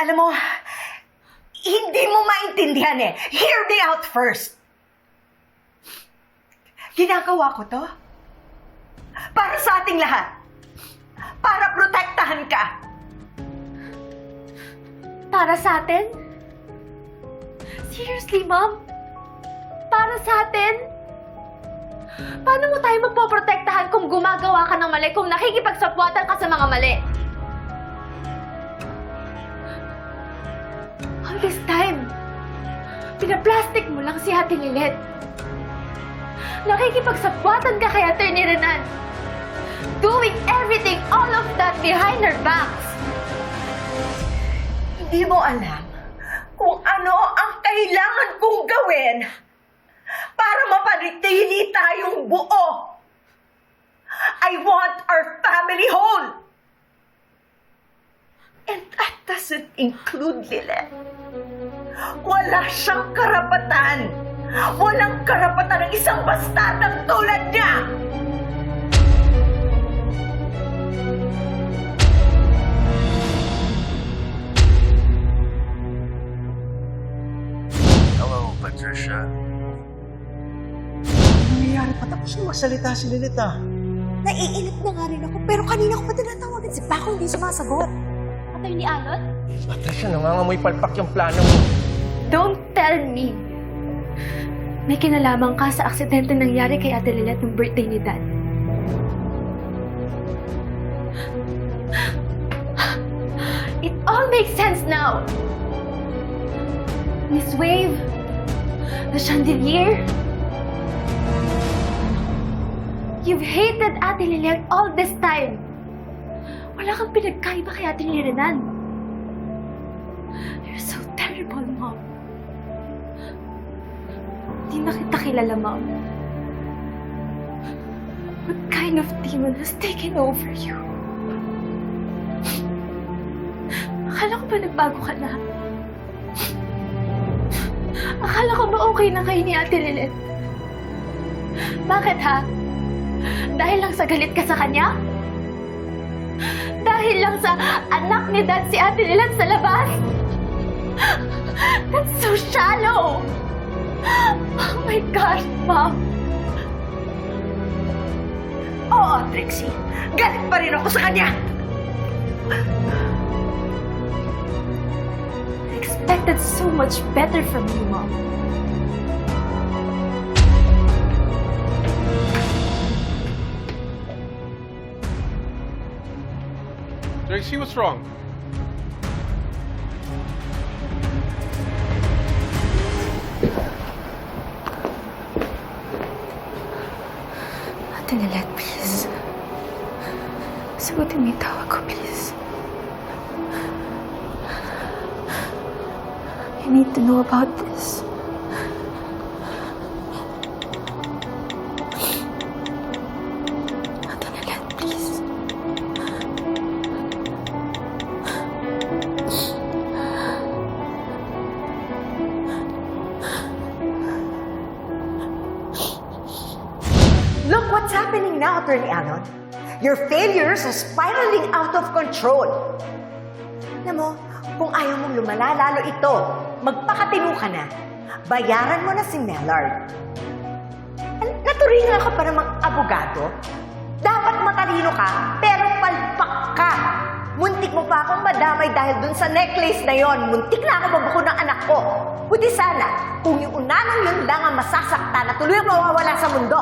Alam mo, hindi mo maintindihan eh. Hear me out first. Ginagawa ko to para sa ating lahat. Para protektahan ka. Para sa atin? Seriously, Mom? Para sa atin? Paano mo tayo magpoprotektahan kung gumagawa ka ng mali, kung nakikipagsapwatan ka sa mga mali? All this time, pinaplastic mo lang si Ate Lilet. Nakikipagsapwatan ka kay Atty. Renan. Doing everything, all of that behind her backs. Hindi mo alam kung ano ang kailangan kong gawin para mapanatili tayong buo. I want our family whole. And that doesn't include Lilith. Wala siyang karapatan. Walang karapatan ng isang bastardang tulad niya. Hello, Patricia. nangyayari pa? Tapos na magsalita si Lilita. Naiinip na nga rin ako, pero kanina ko pa tinatawagan si Paco, hindi sumasagot. Ni Alon? Patricia, nangangamoy palpak yung plano mo. Don't tell me! May kinalaman ka sa aksidente nangyari kay Ate Lilet ng birthday ni Dad. It all makes sense now! Miss Wave, the chandelier, You've hated Ate Lilet all this time. Wala kang pinagkaiba kay Ate Renan. You're so terrible, Mom. Hindi na kita kilala, Mom. What kind of demon has taken over you? Akala ko ba nagbago ka na? Akala ko ba okay na kayo ni Ate Lilet? Bakit ha? Dahil lang sa galit ka sa kanya? Dahil lang sa anak ni Dad si Ate Lilet sa labas? That's so shallow! Oh my gosh, Mom! Oo, Trixie. Galit pa rin ako sa kanya. Expected so much better from you, Mom. Tracy, what's wrong? Ate Lilet, please. Sagutin mo yung tawag ko, please. I need to know about this. Happening now, Attorney Alon. Your failures are spiraling out of control. Alam mo, kung ayaw mong lumala, lalo ito, magpakatino ka na. Bayaran mo na si Mellard. Naturingan ka pa namang abogado. Dapat matalino ka, pero palpak ka. Muntik mo pa akong madamay dahil dun sa necklace na yon. Muntik na ako mabuko ng anak ko. Buti sana, kung yung unanang yun lang ang masasaktan at tuloy mawawala sa mundo.